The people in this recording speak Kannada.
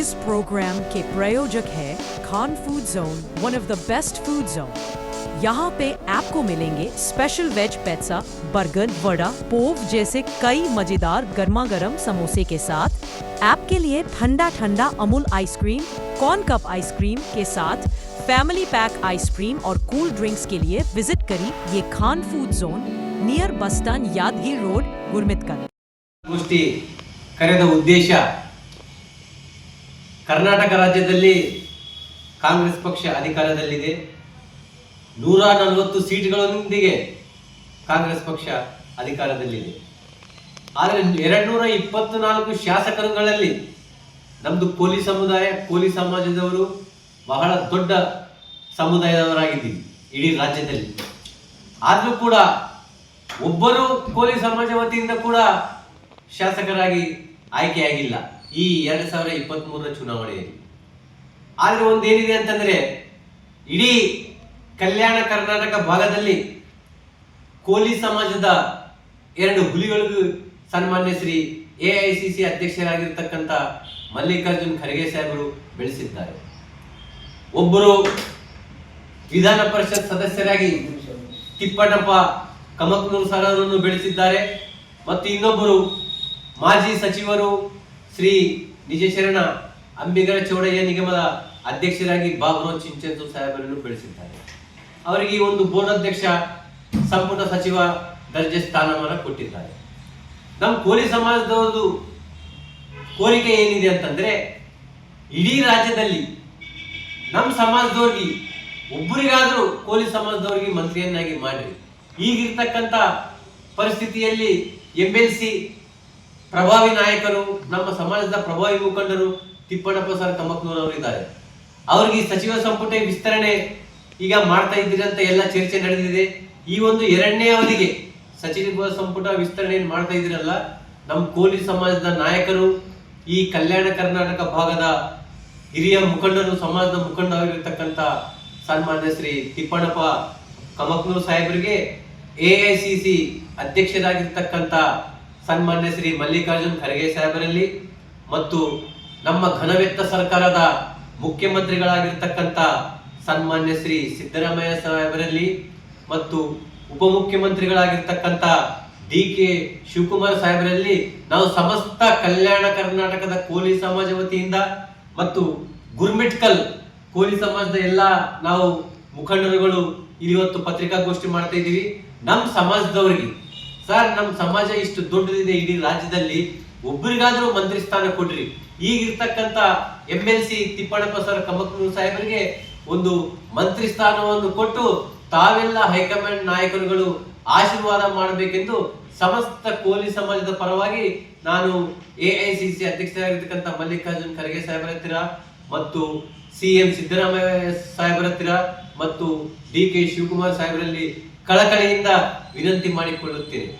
इस प्रोग्राम के प्रायोजक है Khan food zone one of the best food zone यहाँ पे आपको मिलेंगे special veg pizza burger vada pav जैसे कई मजेदार गर्मा गर्म समोसे के साथ आपके लिए ठंडा ठंडा Amul ice cream corn cup ice cream के साथ फैमिली पैक आइसक्रीम और कूल ड्रिंक्स के लिए विजिट करी ये Khan food zone near bus stand Yadgir road Gurmitkal ಗೋಷ್ಠಿ ಕರೆದ ಉದ್ದೇಶ ಕರ್ನಾಟಕ ರಾಜ್ಯದಲ್ಲಿ ಕಾಂಗ್ರೆಸ್ ಪಕ್ಷ ಅಧಿಕಾರದಲ್ಲಿದೆ. ನೂರ ನಲವತ್ತು ಸೀಟ್ಗಳೊಂದಿಗೆ ಕಾಂಗ್ರೆಸ್ ಪಕ್ಷ ಅಧಿಕಾರದಲ್ಲಿದೆ. ಆದರೆ ಎರಡ್ನೂರ ಇಪ್ಪತ್ನಾಲ್ಕು ಶಾಸಕರುಗಳಲ್ಲಿ ನಮ್ಮದು ಕೋಲಿ ಸಮುದಾಯ ಕೋಲಿ ಸಮಾಜದವರು ಬಹಳ ದೊಡ್ಡ ಸಮುದಾಯದವರಾಗಿದ್ದೀವಿ ಇಡೀ ರಾಜ್ಯದಲ್ಲಿ. ಆದರೂ ಕೂಡ ಒಬ್ಬರು ಕೋಲಿ ಸಮಾಜ ವತಿಯಿಂದ ಕೂಡ ಶಾಸಕರಾಗಿ ಆಯ್ಕೆಯಾಗಿಲ್ಲ. ಈ ಎರಡ್ ಸಾವಿರದ ಇಪ್ಪತ್ತ್ ಮೂರರ ಚುನಾವಣೆಯಲ್ಲಿ. ಆದ್ರೆ ಒಂದೇನಿದೆ ಅಂತಂದ್ರೆ, ಇಡೀ ಕಲ್ಯಾಣ ಕರ್ನಾಟಕ ಭಾಗದಲ್ಲಿ ಕೋಲಿ ಸಮಾಜದ ಎರಡು ಹುಲಿಗಳಿಗೂ ಸನ್ಮಾನ್ಯ Shri A I C C ಅಧ್ಯಕ್ಷರಾಗಿರ್ತಕ್ಕಂಥ Mallikarjun Kharge ಸಾಹೇಬರು ಬೆಳೆಸಿದ್ದಾರೆ. ಒಬ್ಬರು ವಿಧಾನ ಪರಿಷತ್ ಸದಸ್ಯರಾಗಿ ತಿಪ್ಪಣ್ಣಪ್ಪ ಕಮಕ್ನೂರ್ ಸರ್ ಅವರನ್ನು ಬೆಳೆಸಿದ್ದಾರೆ. ಮತ್ತು ಇನ್ನೊಬ್ಬರು ಮಾಜಿ ಸಚಿವರು ಶ್ರೀ ನಿಜಶರಣ ಅಂಬಿಗರ ಚೌಡಯ್ಯ ನಿಗಮದ ಅಧ್ಯಕ್ಷರಾಗಿ ಬಾಬುರಾವ್ ಚಿಂಚಂತು ಸಾಹೇಬರನ್ನು ಬೆಳೆಸಿದ್ದಾರೆ. ಅವರಿಗೆ ಒಂದು ಬೋರ್ಡ್ ಅಧ್ಯಕ್ಷ, ಸಂಪುಟ ಸಚಿವ ದರ್ಜೆ ಸ್ಥಾನಮಾನ ಕೊಟ್ಟಿದ್ದಾರೆ. ನಮ್ಮ ಕೋಲಿ ಒಂದು ಕೋರಿಕೆ ಏನಿದೆ ಅಂತಂದ್ರೆ, ಇಡೀ ರಾಜ್ಯದಲ್ಲಿ ನಮ್ಮ ಸಮಾಜದವ್ರಿಗೆ ಒಬ್ಬರಿಗಾದ್ರೂ ಕೋಲಿ ಸಮಾಜದವ್ರಿಗೆ ಮಂತ್ರಿಯನ್ನಾಗಿ ಮಾಡಿರಿ. ಈಗಿರ್ತಕ್ಕಂಥ ಪರಿಸ್ಥಿತಿಯಲ್ಲಿ ಎಂ ಎಲ್ ಸಿ ಪ್ರಭಾವಿ ನಾಯಕರು, ನಮ್ಮ ಸಮಾಜದ ಪ್ರಭಾವಿ ಮುಖಂಡರು ತಿಪ್ಪಣ್ಣಪ್ಪ ಸರ್ ಕಮಕ್ನೂರ್ ಅವರು ಇದ್ದಾರೆ ಅವ್ರಿಗೆ ಈ ಸಚಿವ ಸಂಪುಟ ವಿಸ್ತರಣೆ ಈಗ ಮಾಡ್ತಾ ಇದ್ದೀರಿ ಅಂತ ಎಲ್ಲ ಚರ್ಚೆ ನಡೆದಿದೆ. ಈ ಒಂದು ಎರಡನೇ ಅವಧಿಗೆ ಸಚಿವ ಸಂಪುಟ ವಿಸ್ತರಣೆ ಮಾಡ್ತಾ ಇದ್ದೀರಲ್ಲ, ನಮ್ಮ ಕೋಲಿ ಸಮಾಜದ ನಾಯಕರು, ಈ ಕಲ್ಯಾಣ ಕರ್ನಾಟಕ ಭಾಗದ ಹಿರಿಯ ಮುಖಂಡರು, ಸಮಾಜದ ಮುಖಂಡರಾಗಿರ್ತಕ್ಕಂಥ ಸನ್ಮಾನ್ಯ ಶ್ರೀ ತಿಪ್ಪಣ್ಣಪ್ಪ ಕಮಕ್ನೂರ್ ಸಾಹೇಬರಿಗೆ ಎ ಐ ಸಿ ಸಿ ಅಧ್ಯಕ್ಷರಾಗಿರ್ತಕ್ಕಂಥ ಸನ್ಮಾನ್ಯ ಶ್ರೀ ಮಲ್ಲಿಕಾರ್ಜುನ್ ಖರ್ಗೆ ಸಾಹೇಬರಲ್ಲಿ ಮತ್ತು ನಮ್ಮ ಘನವೆತ್ತ ಸರ್ಕಾರದ ಮುಖ್ಯಮಂತ್ರಿಗಳಾಗಿರ್ತಕ್ಕಂಥ ಸನ್ಮಾನ್ಯ ಶ್ರೀ ಸಿದ್ದರಾಮಯ್ಯ ಸಾಹೇಬರಲ್ಲಿ ಮತ್ತು ಉಪಮುಖ್ಯಮಂತ್ರಿಗಳಾಗಿರ್ತಕ್ಕಂಥ ಡಿ ಕೆ ಶಿವಕುಮಾರ್ ಸಾಹೇಬರಲ್ಲಿ ನಾವು ಸಮಸ್ತ ಕಲ್ಯಾಣ ಕರ್ನಾಟಕದ ಕೋಲಿ ಸಮಾಜ ವತಿಯಿಂದ ಮತ್ತು ಗುರ್ಮಿಟ್ಕಲ್ ಕೋಲಿ ಸಮಾಜದ ಎಲ್ಲ ನಾವು ಮುಖಂಡರುಗಳು ಇವತ್ತು ಪತ್ರಿಕಾಗೋಷ್ಠಿ ಮಾಡ್ತಾ ಇದ್ದೀವಿ. ನಮ್ಮ ಸಮಾಜದವರಿಗೆ ಸರ್ ನಮ್ಮ ಸಮಾಜ ಇಷ್ಟು ದೊಡ್ಡದಿದೆ ಇಡೀ ರಾಜ್ಯದಲ್ಲಿ. ಒಬ್ಬರಿಗಾದ್ರೂ ಮಂತ್ರಿ ಸ್ಥಾನ ಕೊಡ್ರಿ. ಈಗಿರ್ತಕ್ಕಂತ M L C Tippannappa sir, Kamaknoor ಸಾಹೇಬರಿಗೆ ಒಂದು ಮಂತ್ರಿ ಸ್ಥಾನವನ್ನು ಕೊಟ್ಟು ತಾವೆಲ್ಲ ಹೈಕಮಾಂಡ್ ನಾಯಕರುಗಳು ಆಶೀರ್ವಾದ ಮಾಡಬೇಕೆಂದು ಸಮಸ್ತ ಕೋಲಿ ಸಮಾಜದ ಪರವಾಗಿ ನಾನು ಎ ಐ ಸಿ ಸಿ ಅಧ್ಯಕ್ಷರಾಗಿರ್ತಕ್ಕಂಥ ಮಲ್ಲಿಕಾರ್ಜುನ್ ಖರ್ಗೆ ಸಾಹೇಬರ ಹತ್ತಿರ ಮತ್ತು ಸಿ ಎಂ ಸಿದ್ದರಾಮಯ್ಯ ಸಾಹೇಬರ ಹತ್ತಿರ ಮತ್ತು ಡಿ ಕೆ ಶಿವಕುಮಾರ್ ಸಾಹೇಬರಲ್ಲಿ ಕಳಕಳಿಯಿಂದ ವಿನಂತಿ ಮಾಡಿಕೊಳ್ಳುತ್ತೇನೆ.